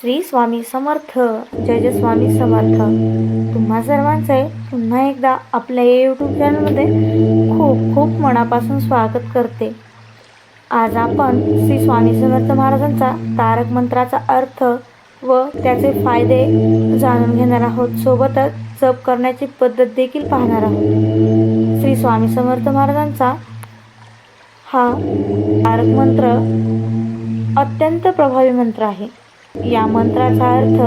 श्री स्वामी समर्थ. जय जय स्वामी समर्थ. तुम्हा सर्वांचे पुन्हा एकदा आपल्या या यूट्यूब चॅनलमध्ये खूप खूप मनापासून स्वागत करते. आज आपण श्री स्वामी समर्थ महाराजांचा तारक मंत्राचा अर्थ व त्याचे फायदे जाणून घेणार आहोत. सोबतच जप करण्याची पद्धत देखील पाहणार आहोत. श्री स्वामी समर्थ महाराजांचा हा तारक मंत्र अत्यंत प्रभावी मंत्र आहे. या मंत्राचा अर्थ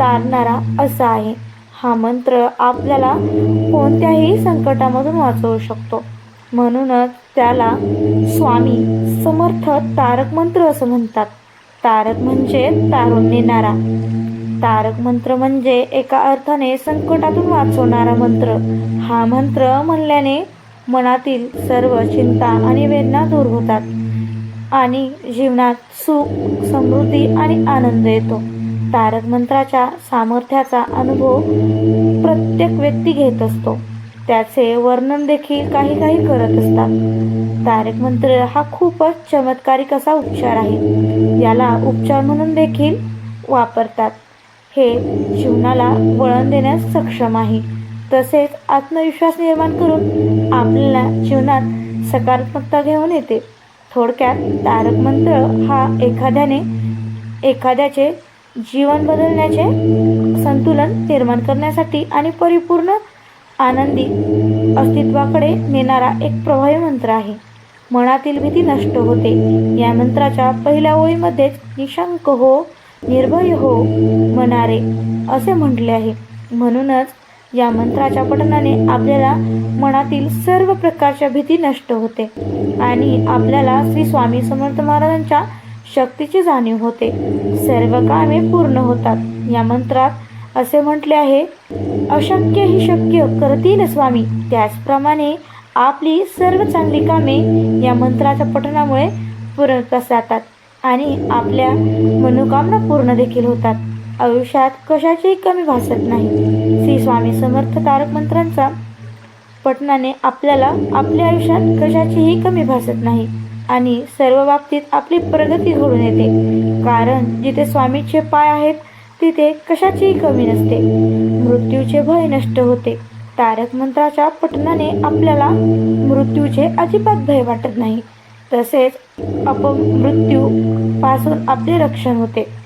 तारणारा असा आहे. हा मंत्र आपल्याला कोणत्याही संकटामधून वाचवू शकतो. म्हणूनच त्याला स्वामी समर्थ तारक मंत्र असं म्हणतात. तारक म्हणजे तारून नेणारा. तारक मंत्र म्हणजे एका अर्थाने संकटातून वाचवणारा मंत्र. हा मंत्र म्हणल्याने मनातील सर्व चिंता आणि वेदना दूर होतात. आणि जीवनात सुख समृद्धी आणि आनंद येतो. तारक मंत्राच्या सामर्थ्याचा अनुभव प्रत्येक व्यक्ती घेत असतो. त्याचे वर्णन देखील काही काही करत असतात. तारक मंत्र हा खूपच चमत्कारिक असा उपचार आहे. याला उपचार म्हणून देखील वापरतात. हे जीवनाला वळण देण्यास सक्षम आहे. तसेच आत्मविश्वास निर्माण करून आपल्याला जीवनात सकारात्मकता घेऊन येते. थोडक्यात तारक मंत्र हा एखाद्याने एखाद्याचे जीवन बदलण्याचे संतुलन निर्माण करण्यासाठी आणि परिपूर्ण आनंदी अस्तित्वाकडे नेणारा एक प्रभावी मंत्र आहे. मनातील भीती नष्ट होते. या मंत्राच्या पहिल्या ओळीमध्येच निशंक हो निर्भय हो मनारे असे म्हटले आहे. म्हणूनच या मंत्राच्या पठणाने आपल्याला मनातील सर्व प्रकारच्या भीती नष्ट होते आणि आपल्याला श्री स्वामी समर्थ महाराजांच्या शक्तीची जाणीव होते. सर्व कामे पूर्ण होतात. या मंत्रात असे म्हटले आहे अशक्य ही शक्य करतील स्वामी. त्याचप्रमाणे आपली सर्व चांगली कामे या मंत्राच्या पठणामुळे पूर्ण जातात आणि आपल्या मनोकामना पूर्ण देखील होतात. आयुष्यात कशाचीही कमी भासत नाही. श्री स्वामी समर्थ तारक मंत्रांचा पठणाने आपल्याला आपल्या आयुष्यात कशाचीही कमी भासत नाही आणि सर्व बाबतीत आपली प्रगती घडून येते. कारण जिथे स्वामीचे पाय आहेत तिथे कशाचीही कमी नसते. मृत्यूचे भय नष्ट होते. तारक मंत्राच्या पठणाने आपल्याला मृत्यूचे अजिबात भय वाटत नाही. तसेच अपमृत्यू पासून आपले रक्षण होते.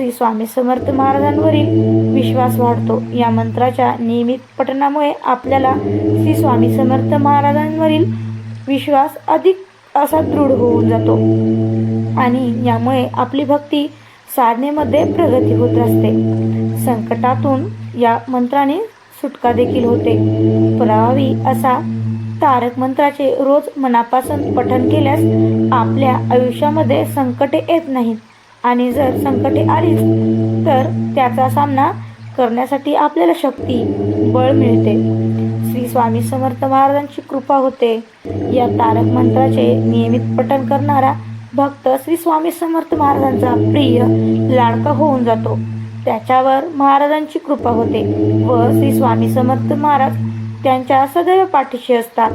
श्री स्वामी समर्थ महाराजांवरील विश्वास वाढतो. या मंत्राच्या नियमित पठणामुळे आपल्याला श्री स्वामी समर्थ महाराजांवरील विश्वास अधिक असा दृढ होऊन जातो. आणि यामुळे आपली भक्ती साधनेमध्ये प्रगती होत असते. संकटातून या मंत्राने सुटका देखील होते. प्रभावी असा तारक मंत्राचे रोज मनापासून पठन केल्यास आपल्या आयुष्यामध्ये संकटे येत नाहीत. आणि जर संकटे आलीच तर त्याचा सामना करण्यासाठी आपल्याला शक्ती बळ मिळते. श्री स्वामी समर्थ महाराजांची कृपा होते. या तारक मंत्राचे नियमित पठण करणारा भक्त श्री स्वामी समर्थ महाराजांचा प्रिय लाडका होऊन जातो. त्याच्यावर महाराजांची कृपा होते. व श्री स्वामी समर्थ महाराज त्यांच्या सदैव पाठीशी असतात.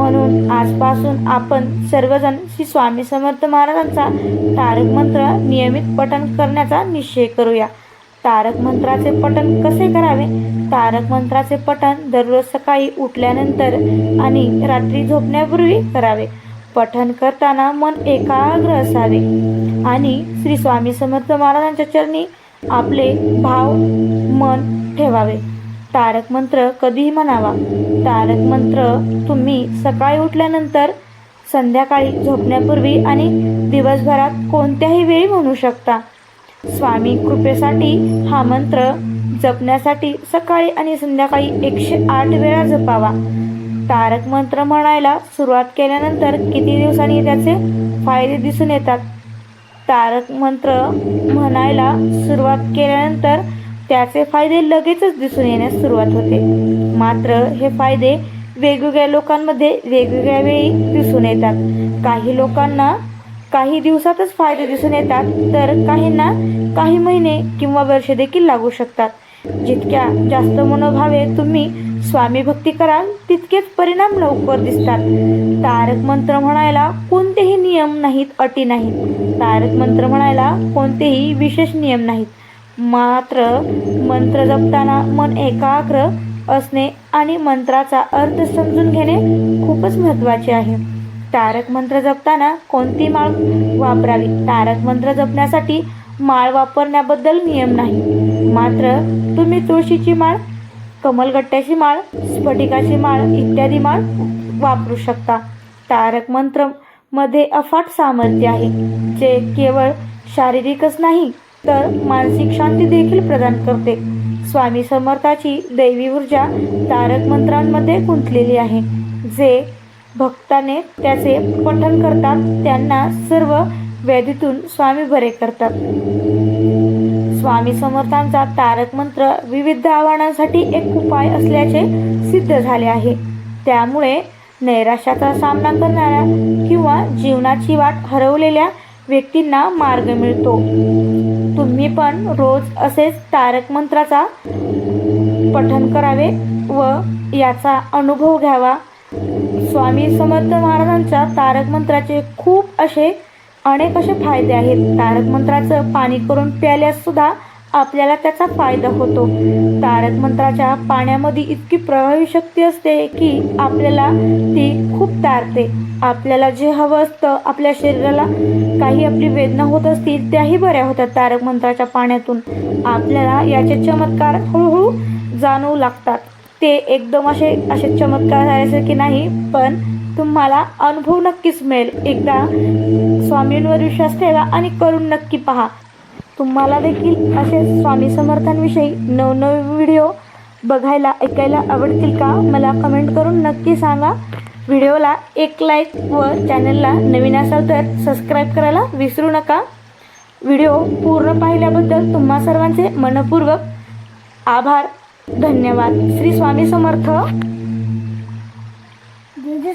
म्हणून आजपासून आपण सर्वजण श्री स्वामी समर्थ महाराजांचा तारक मंत्र नियमित पठण करण्याचा निश्चय करूया. तारक मंत्राचे पठण कसे करावे? तारक मंत्राचे पठण दररोज सकाळी उठल्यानंतर आणि रात्री झोपण्यापूर्वी करावे. पठण करताना मन एकाग्र असावे. आणि श्री स्वामी समर्थ महाराजांच्या चरणी आपले भाव मन ठेवावे. तारक मंत्र कधीही म्हणावा. तारक मंत्र तुम्ही सकाळी उठल्यानंतर संध्याकाळी झोपण्यापूर्वी आणि दिवसभरात कोणत्याही वेळी म्हणू शकता. स्वामी कृपेसाठी हा मंत्र जपण्यासाठी सकाळी आणि संध्याकाळी एकशे आठ वेळा जपावा. तारक मंत्र म्हणायला सुरुवात केल्यानंतर किती दिवसांनी त्याचे फायदे दिसून येतात? तारक मंत्र म्हणायला सुरुवात केल्यानंतर त्याचे फायदे लगेचच दिसून येण्यास सुरुवात होते. मात्र हे फायदे वेगवेगळ्या लोकांमध्ये वेगवेगळ्या वेळी दिसून येतात. काही लोकांना काही दिवसातच फायदे दिसून येतात तर काहींना काही महिने किंवा वर्षे देखील लागू शकतात. जितक्या जास्त मनोभावे तुम्ही स्वामी भक्ती कराल तितकेच परिणाम लवकर दिसतात. तारक मंत्र म्हणायला कोणतेही नियम नाहीत अटी नाहीत. तारक मंत्र म्हणायला कोणतेही विशेष नियम नाहीत. मात्र मंत्र जपताना मन एकाग्र असणे आणि मंत्राचा अर्थ समजून घेणे खूपच महत्त्वाचे आहे. तारक मंत्र जपताना कोणती माळ वापरावी? तारक मंत्र जपण्यासाठी माळ वापरण्याबद्दल नियम नाही. मात्र तुम्ही तुळशीची माळ कमलगट्ट्याची माळ स्फटिकाची माळ इत्यादी माळ वापरू शकता. तारक मंत्रमध्ये अफाट सामर्थ्य आहे जे केवळ शारीरिकच नाही तर मानसिक शांती देखील प्रदान करते. स्वामी समर्थाची दैवी ऊर्जा तारक मंत्रांमध्ये गुंतलेली आहे. जे भक्ताने त्याचे पठन करतात त्यांना सर्व व्याधीतून स्वामी बरे करतात. स्वामी समर्थांचा तारक मंत्र विविध आव्हानांसाठी एक उपाय असल्याचे सिद्ध झाले आहे. त्यामुळे नैराश्याचा सामना करणाऱ्या किंवा जीवनाची वाट हरवलेल्या व्यक्तींना मार्ग मिळतो. तुम्ही पण रोज असेच तारक मंत्राचा पठन करावे व याचा अनुभव घ्यावा. स्वामी समर्थ महाराजांच्या तारक मंत्राचे खूप असे अनेक असे फायदे आहेत. तारक मंत्राचं पाणी करून प्यायल्यास सुद्धा आपल्याला त्याचा फायदा होतो. तारक मंत्राच्या पाण्यामध्ये इतकी प्रभावी शक्ती असते की आपल्याला ती खूप तारते. आपल्याला जे हवं असतं आपल्या शरीराला काही आपली वेदना होत असतील त्याही बऱ्या होतात तारक मंत्राच्या पाण्यातून. आपल्याला याचे चमत्कार हळूहळू जाणवू लागतात. ते एकदम असे असे चमत्कार झाल्यासारखे की नाही पण तुम्हाला अनुभव नक्कीच मिळेल. एकदा स्वामींवर विश्वास ठेवा आणि करून नक्की पहा. तुम्हाला देखील असे स्वामी समर्थांविषयी नवनवे व्हिडिओ बघायला ऐकायला आवडतील का? मला कमेंट करून नक्की सांगा. व्हिडिओला एक लाईक व चॅनलला नवीन असाल तर सबस्क्राईब करायला विसरू नका. व्हिडिओ पूर्ण पाहिल्याबद्दल तुम्हा सर्वांचे मनपूर्वक आभार. धन्यवाद. श्री स्वामी समर्थ. दीदी